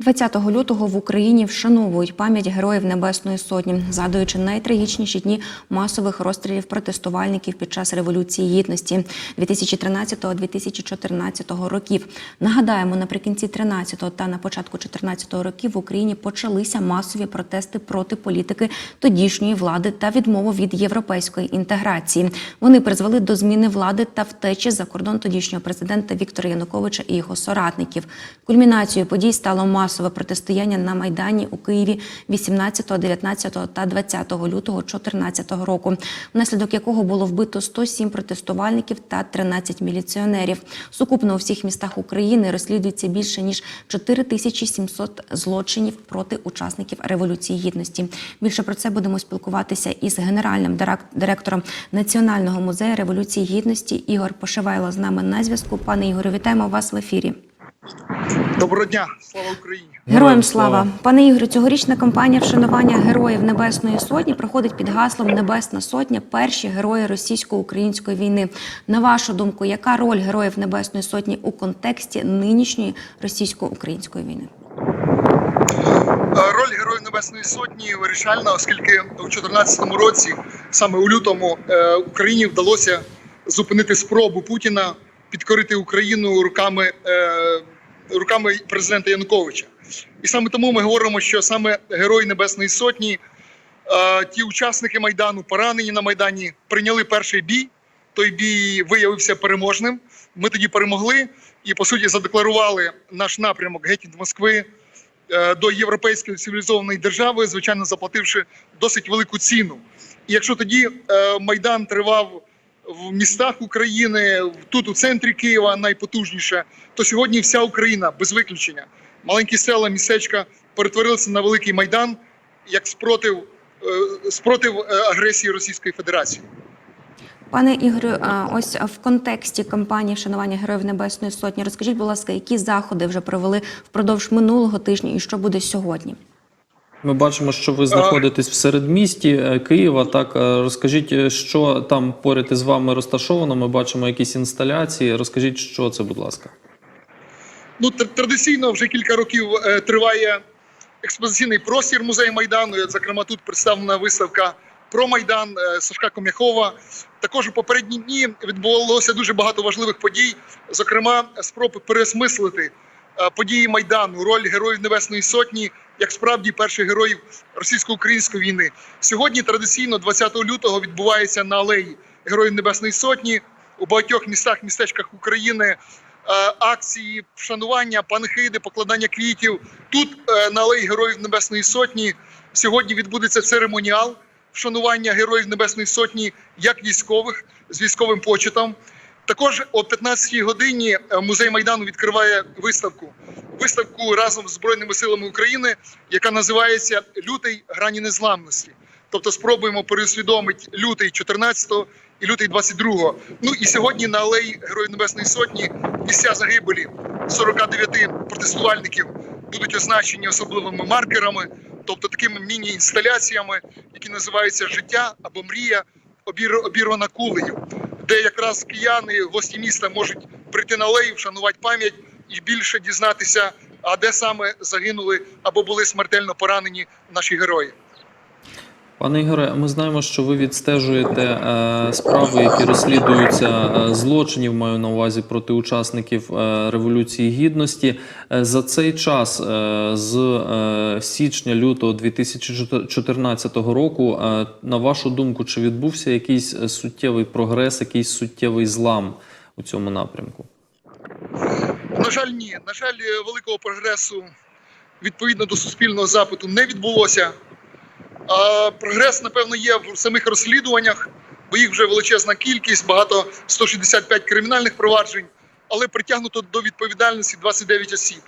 20 лютого в Україні вшановують пам'ять героїв Небесної Сотні, згадуючи найтрагічніші дні масових розстрілів протестувальників під час революції гідності 2013-2014 років. Нагадаємо, наприкінці 13-го та на початку 14-го років в Україні почалися масові протести проти політики тодішньої влади та відмову від європейської інтеграції. Вони призвели до зміни влади та втечі за кордон тодішнього президента Віктора Януковича і його соратників. Кульмінацією подій стало масове протистояння на майдані у Києві 18, 19 та 20 лютого 2014 року, внаслідок якого було вбито 107 протестувальників та 13 міліціонерів. Сукупно у всіх містах України розслідується більше ніж 4700 злочинів проти учасників революції гідності. Більше про це будемо спілкуватися із генеральним дирек- директором Національного музею революції гідності Ігор Пошивайло з нами на зв'язку. Пане Ігорю, вітаємо вас в ефірі. Доброго дня, слава Україні! Героям слава пане Ігорю, цьогорічна кампанія вшанування героїв Небесної Сотні проходить під гаслом Небесна Сотня перші герої російсько-української війни. На вашу думку, яка роль героїв Небесної Сотні у контексті нинішньої російсько-української війни? Е, Роль Героїв Небесної Сотні вирішальна, оскільки у 2014 році, саме у лютому, е, Україні вдалося зупинити спробу Путіна підкорити Україну руками, е, руками президента Януковича. І саме тому ми говоримо, що саме Герої Небесної Сотні, е, ті учасники Майдану, поранені на Майдані, прийняли перший бій. Той бій виявився переможним. Ми тоді перемогли і, по суті, задекларували наш напрямок геть від Москви е, до європейської цивілізованої держави, звичайно, заплативши досить велику ціну. І якщо тоді е, майдан тривав в містах України, тут у центрі Києва найпотужніше, то сьогодні вся Україна без виключення, маленькі села, містечка перетворилися на великий майдан як спротив, е, спротив е, агресії Російської Федерації. Пане Ігорю, ось в контексті кампанії вшанування героїв Небесної Сотні, розкажіть, будь ласка, які заходи вже провели впродовж минулого тижня і що буде сьогодні? Ми бачимо, що ви знаходитесь в середмісті е, Києва. Так е, розкажіть, е, що там поряд із вами розташовано. Ми бачимо якісь інсталяції. Розкажіть, що це, будь ласка. Ну, традиційно вже кілька років е, триває експозиційний простір музею Майдану. Зокрема, тут представлена виставка про Майдан е, Сашка Ком'якова. Також у попередні дні відбувалося дуже багато важливих подій, зокрема, спроби переосмислити події Майдану, роль героїв Небесної Сотні, як справді перших героїв російсько-української війни. Сьогодні традиційно, 20 лютого, відбувається на алеї Героїв Небесної Сотні у багатьох містах, містечках України е, акції вшанування, панихиди, покладання квітів. Тут е, на алеї Героїв Небесної Сотні сьогодні відбудеться церемоніал вшанування Героїв Небесної Сотні як військових з військовим почетом. Також о 15-й годині е, музей Майдану відкриває виставку. Виставку разом з Збройними силами України, яка називається Лютий грані незламності. Тобто спробуємо переусвідомити лютий 14-го і лютий 22-го. Ну і сьогодні на алеї Героїв Небесної Сотні місця загибелі 49 протестувальників будуть означені особливими маркерами, тобто такими міні-інсталяціями, які називаються життя або мрія обір- обірвана кулею, де якраз кияни, гості міста можуть прийти на алею, вшанувати пам'ять і більше дізнатися, а де саме загинули або були смертельно поранені наші герої. Пане Ігоре, ми знаємо, що ви відстежуєте е, справи, які розслідуються е, злочинів, маю на увазі проти учасників е, революції гідності. Е, за цей час е, з е, січня лютого 2014 року, е, на вашу думку, чи відбувся якийсь е, суттєвий прогрес, якийсь суттєвий злам у цьому напрямку? На жаль, ні. На жаль, е, великого прогресу відповідно до суспільного запиту не відбулося. А прогрес, напевно, є в самих розслідуваннях, бо їх вже величезна кількість, багато 165 кримінальних проваджень, але притягнуто до відповідальності 29 осіб,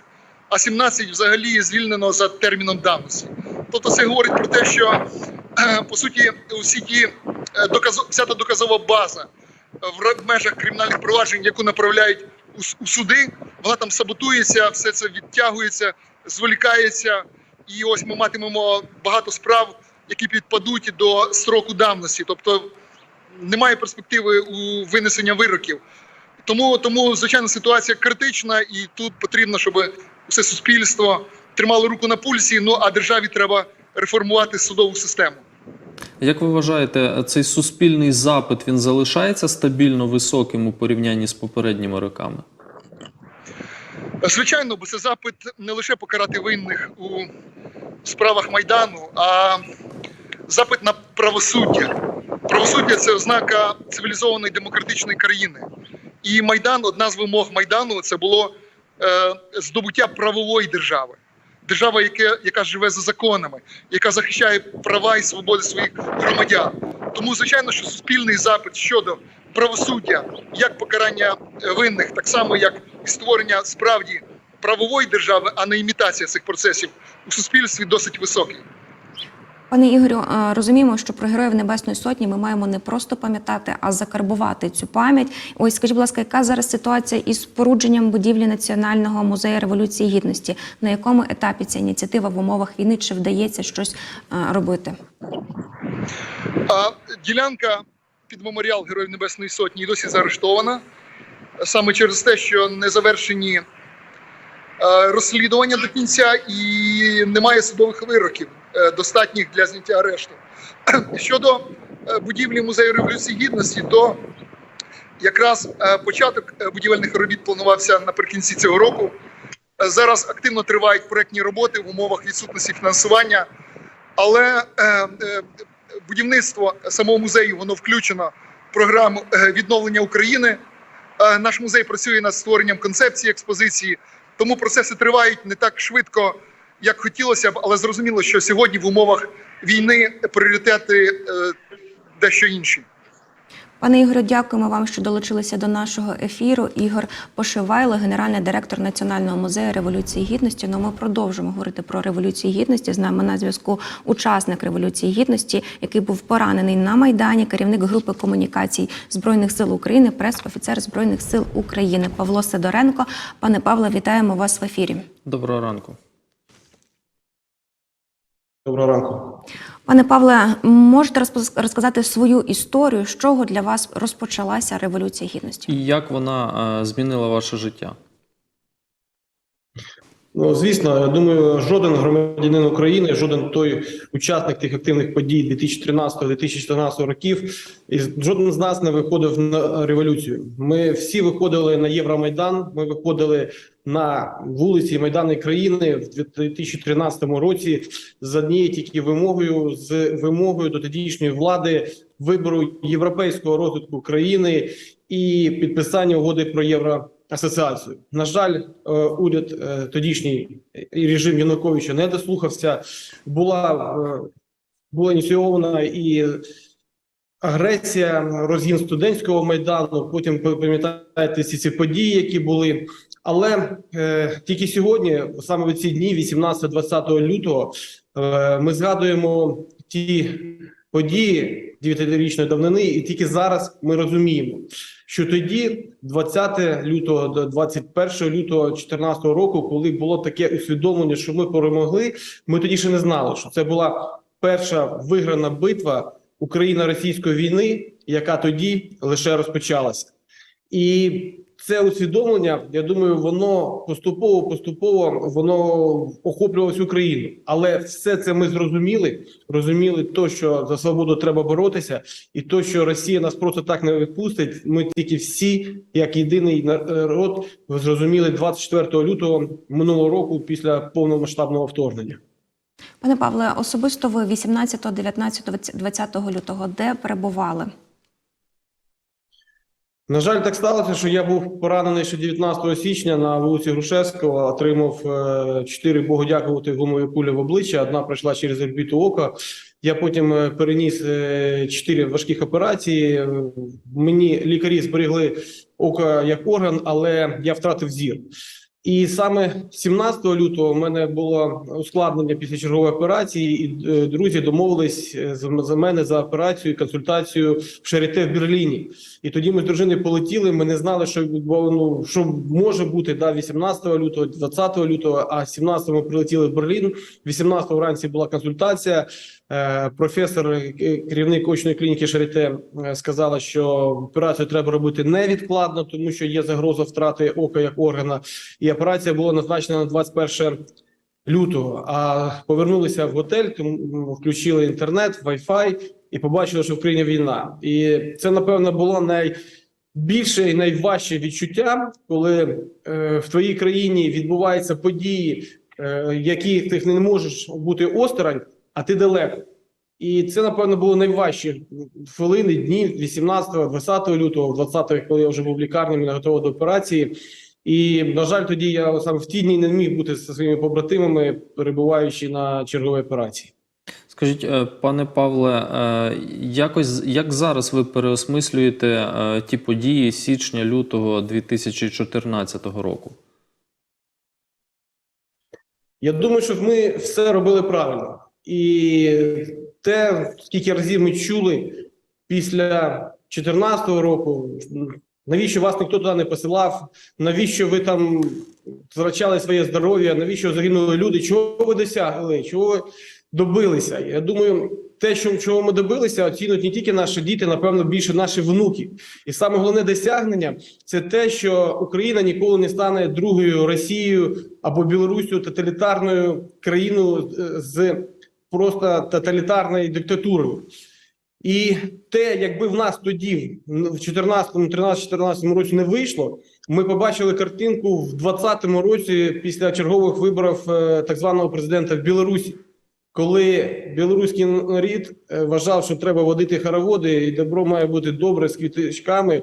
а 17 взагалі звільнено за терміном давності. Тобто це говорить про те, що е, по суті усі ті е, вся та доказова база в межах кримінальних проваджень, яку направляють у суди, вона там саботується, все це відтягується, зволікається. І ось ми матимемо багато справ, які підпадуть до строку давності. Тобто немає перспективи у винесення вироків. Тому, тому звичайно, ситуація критична, і тут потрібно, щоб все суспільство тримали руку на пульсі. Ну а державі треба реформувати судову систему. Як ви вважаєте, цей суспільний запит він залишається стабільно високим у порівнянні з попередніми роками? Звичайно, бо це запит не лише покарати винних у справах майдану, а запит на правосуддя. Правосуддя це ознака цивілізованої демократичної країни. І майдан, одна з вимог майдану, це було е, здобуття правової держави. Держава, яка, яка живе за законами, яка захищає права і свободи своїх громадян. Тому, звичайно, що суспільний запит щодо правосуддя, як покарання е, винних, так само як і створення справді правової держави, а не імітація цих процесів у суспільстві досить високий. Пане Ігорю, е, розуміємо, що про героїв Небесної Сотні ми маємо не просто пам'ятати, а закарбувати цю пам'ять. Ось скажіть, будь ласка, яка зараз ситуація із спорудженням будівлі Національного музею революції гідності? На якому етапі ця ініціатива в умовах війни чи вдається щось е, робити? А ділянка під меморіал Героїв Небесної Сотні досі заарештована саме через те, що не завершені розслідування до кінця і немає судових вироків, е, достатніх для зняття арешту. Щодо е, будівлі музею Революції Гідності, то якраз е, початок е, будівельних робіт планувався наприкінці цього року. Е, Зараз активно тривають проектні роботи в умовах відсутності фінансування, але е, е, будівництво самого музею воно включено в програму е, відновлення України. Е, Наш музей працює над створенням концепції експозиції, тому процеси тривають не так швидко, як хотілося б, але зрозуміло, що сьогодні в умовах війни пріоритети е, дещо інші. Пане Ігорю, дякуємо вам, що долучилися до нашого ефіру. Ігор Пошивайло, генеральний директор Національного музею революції гідності. Ну, ми продовжимо говорити про революцію гідності. З нами на зв'язку учасник революції гідності, який був поранений на майдані, керівник групи комунікацій збройних сил України, прес-офіцер збройних сил України Павло Сидоренко. Пане Павле, вітаємо вас в ефірі. Доброго ранку. Доброго ранку. Пане Павле, можете розказати свою історію, з чого для вас розпочалася революція гідності? І як вона е, змінила ваше життя? Ну звісно, я думаю, жоден громадянин України, жоден той учасник тих активних подій 2013-2014 років, і жоден з нас не виходив на революцію. Ми всі виходили на Євромайдан. Ми виходили на вулиці Майдану країни в 2013 році з однією тільки вимогою з вимогою до тодішньої влади вибору європейського розвитку країни і підписання угоди про євро. Асоціацію на жаль, е, уряд е, тодішній режим Януковича не дослухався. Була е, була ініційована і агресія, розгін студентського майдану. Потім пам'ятаєте всі ці події, які були. Але е, тільки сьогодні, саме в ці дні, 18-20 лютого, е, ми згадуємо ті події 9-річної давнини, і тільки зараз ми розуміємо, що тоді, 20 лютого до 21 лютого 2014 року, коли було таке усвідомлення, що ми перемогли, ми тоді ще не знали, що це була перша виграна битва Україна російської війни, яка тоді лише розпочалася, і це усвідомлення, я думаю, воно поступово поступово воно охоплювало всю Україну. Але все це ми зрозуміли. Розуміли то, що за свободу треба боротися, і то, що Росія нас просто так не відпустить. Ми тільки всі, як єдиний народ, зрозуміли 24 лютого минулого року після повномасштабного вторгнення. Пане Павле, особисто ви 18, 19, 20 лютого де перебували? На жаль, так сталося, що я був поранений ще 19 січня на вулиці Грушевського. Отримав е, чотири богу дякувати гумові кулі в обличчя. Одна пройшла через орбіту ока. Я потім е, переніс е, чотири важких операції. Мені лікарі зберегли око як орган, але я втратив зір. І саме 17 лютого в мене було ускладнення після чергової операції, і е, друзі домовились е, за мене за операцію, консультацію в Шаріте в Берліні. І тоді ми з дружиною полетіли. Ми не знали, що ну, що може бути да, 18 лютого, 20 лютого, а 17 ми прилетіли в Берлін. 18 вранці була консультація. Е, Професор, е, керівник очної клініки Шаріте, е, сказала, що операцію треба робити невідкладно, тому що є загроза втрати ока як органа. І операція була назначена на 21 лютого, а повернулися в готель, тому включили інтернет, Wi-Fi і побачили, що в країні війна. І це, напевно, було найбільше і найважче відчуття, коли в твоїй країні відбуваються події, які ти не можеш бути осторонь, а ти далеко. І це, напевно, було найважчі хвилини, дні 18-20 лютого, 20-го, коли я вже був в лікарні, мене готова до операції. І, на жаль, тоді я саме в ті дні не міг бути зі своїми побратимами, перебуваючи на черговій операції. Скажіть, е, пане Павле, е, якось як зараз ви переосмислюєте е, ті події січня-лютого 2014 року? Я думаю, що ми все робили правильно. І те, скільки разів ми чули після 2014 року, навіщо вас ніхто туди не посилав, навіщо ви там втрачали своє здоров'я, навіщо загинули люди, чого ви досягли, чого ви добилися. Я думаю, те, що, чого ми добилися, оцінюють не тільки наші діти, напевно, більше наші внуки. І саме головне досягнення це те, що Україна ніколи не стане другою Росією або Білоруссю тоталітарною країною е, з просто тоталітарною диктатурою. І те, якби в нас тоді, в 14, 13, 14 році не вийшло, ми побачили картинку в 20 році після чергових виборів е, так званого президента в Білорусі, коли білоруський народ е, вважав, що треба водити хороводи, і добро має бути добре з квіточками.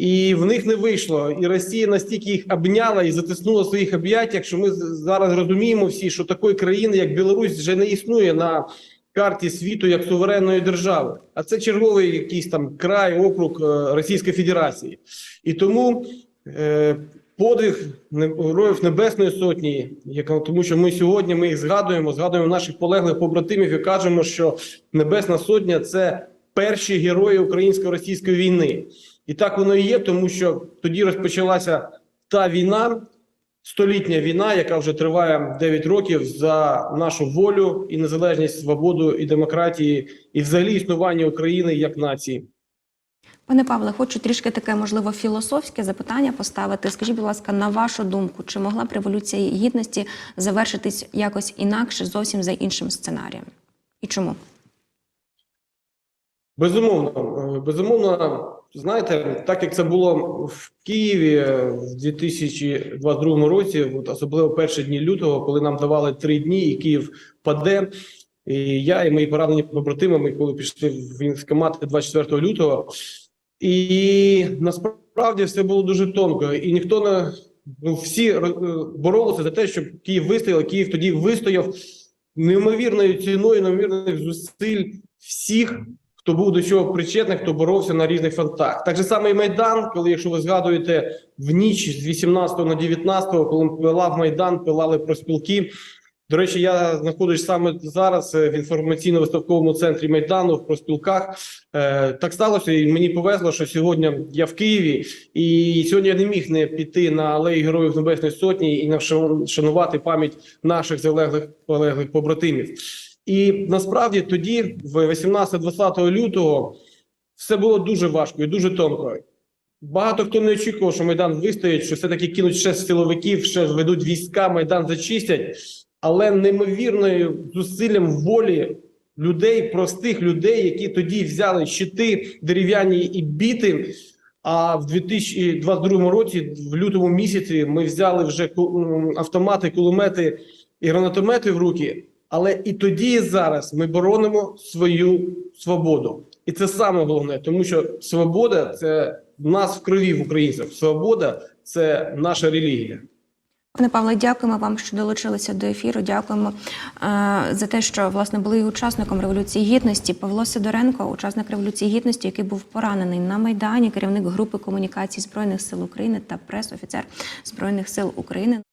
І в них не вийшло. І Росія настільки їх обняла і затиснула в своїх об'яттях, що ми зараз розуміємо всі, що такої країни, як Білорусь, вже не існує на карті світу як суверенної держави. А це черговий якийсь там край, округ е, Російської Федерації. І тому е, подвиг героїв Небесної Сотні, яка тому, що ми сьогодні ми їх згадуємо, згадуємо наших полеглих побратимів і кажемо, що Небесна Сотня це перші герої українсько-російської війни. І так воно і є, тому що тоді розпочалася та війна, столітня війна, яка вже триває 9 років за нашу волю і незалежність, свободу і демократії, і взагалі існування України як нації. Пане Павле, хочу трішки таке, можливо, філософське запитання поставити. Скажіть, будь ласка, на вашу думку, чи могла б революція гідності завершитись якось інакше, зовсім за іншим сценарієм? І чому? Безумовно, е, безумовно, знаєте, так як це було в Києві в 2022 році, от особливо перші дні лютого, коли нам давали три дні, і Київ паде. І я і мої поранені побратими, ми коли пішли в військкомат 24 лютого, і насправді все було дуже тонко, і ніхто не ну, всі е, боролися за те, щоб Київ вистояв. Київ тоді вистояв неймовірною ціною, неймовірних зусиль всіх хто був до чого причетний, хто боровся на різних фронтах. Так же саме і Майдан, коли, якщо ви згадуєте, в ніч з 18 на 19, коли пилав Майдан, пилали проспілки. До речі, я знаходжусь саме зараз е, в інформаційно-виставковому центрі Майдану в проспілках. Е, Так сталося, і мені повезло, що сьогодні я в Києві, і сьогодні я не міг не піти на алеї Героїв Небесної Сотні і не вшанувати пам'ять наших залеглих полеглих побратимів. І насправді тоді, в 18-20 лютого, все було дуже важко і дуже тонко. Багато хто не очікував, що Майдан вистоїть, що все-таки кинуть ще силовиків, ще ведуть війська, Майдан зачистять. Але неймовірною зусиллям волі людей, простих людей, які тоді взяли щити дерев'яні і біти. А в 2022 році, в лютому місяці, ми взяли вже автомати, кулемети і гранатомети в руки. Але і тоді, і зараз ми боронимо свою свободу, і це саме головне, тому що свобода це в нас в крові в українців. Свобода це наша релігія. Пане Павле, дякуємо вам, що долучилися до ефіру. Дякуємо е, за те, що власне були і учасником революції гідності. Павло Сидоренко, учасник революції гідності, який був поранений на майдані, керівник групи комунікацій збройних сил України та прес-офіцер збройних сил України.